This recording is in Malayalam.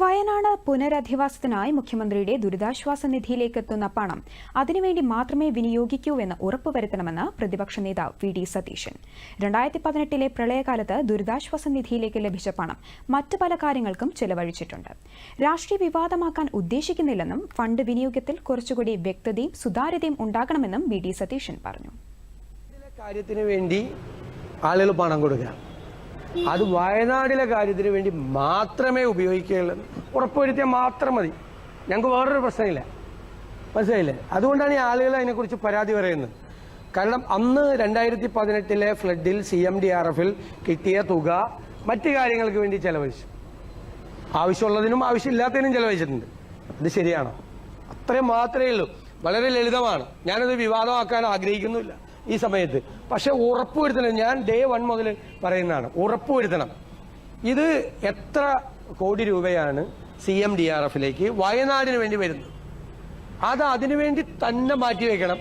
വയനാട് പുനരധിവാസത്തിനായി മുഖ്യമന്ത്രിയുടെ ദുരിതാശ്വാസ നിധിയിലേക്ക് എത്തുന്ന പണം അതിനുവേണ്ടി മാത്രമേ വിനിയോഗിക്കൂവെന്ന് ഉറപ്പുവരുത്തണമെന്ന് പ്രതിപക്ഷ നേതാവ് വി ഡി സതീശൻ. രണ്ടായിരത്തി പതിനെട്ടിലെ പ്രളയകാലത്ത് ദുരിതാശ്വാസ നിധിയിലേക്ക് ലഭിച്ച പണം മറ്റ് പല കാര്യങ്ങൾക്കും ചെലവഴിച്ചിട്ടുണ്ട്. രാഷ്ട്രീയ വിവാദമാക്കാൻ ഉദ്ദേശിക്കുന്നില്ലെന്നും ഫണ്ട് വിനിയോഗത്തിൽ കുറച്ചുകൂടി വ്യക്തതയും സുതാര്യതയും ഉണ്ടാകണമെന്നും വി ഡി സതീശൻ പറഞ്ഞു. കാര്യത്തിന് വേണ്ടി ആളുകൾ പണം കൊടുക്കുക. അത് വയനാടിലെ കാര്യത്തിന് വേണ്ടി മാത്രമേ ഉപയോഗിക്കുകയുള്ളൂ. ഉറപ്പുവരുത്തിയാൽ മാത്രം മതി. ഞങ്ങൾക്ക് വേറൊരു പ്രശ്നമില്ല. മനസ്സിലായില്ലേ? അതുകൊണ്ടാണ് ഈ ആളുകൾ അതിനെക്കുറിച്ച് പരാതി പറയുന്നത്. കാരണം അന്ന് രണ്ടായിരത്തി പതിനെട്ടിലെ ഫ്ലഡിൽ സി എം ഡി ആർ എഫിൽ കിട്ടിയ തുക മറ്റു കാര്യങ്ങൾക്ക് വേണ്ടി ചെലവഴിച്ചു. ആവശ്യമുള്ളതിനും ആവശ്യമില്ലാത്തതിനും ചെലവഴിച്ചിട്ടുണ്ട്. അത് ശരിയാണോ? അത്രയും മാത്രമേ ഉള്ളൂ. വളരെ ലളിതമാണ്. ഞാനത് വിവാദമാക്കാൻ ആഗ്രഹിക്കുന്നില്ല ഈ സമയത്ത്. പക്ഷെ ഉറപ്പുവരുത്തണം. ഞാൻ ഡേ വൺ മുതൽ പറയുന്നതാണ്. ഉറപ്പുവരുത്തണം. ഇത് എത്ര കോടി രൂപയാണ് സി എം ഡി ആർ എഫിലേക്ക് വയനാടിന് വേണ്ടി വരുന്നത്. അത് അതിനുവേണ്ടി തന്നെ മാറ്റിവെക്കണം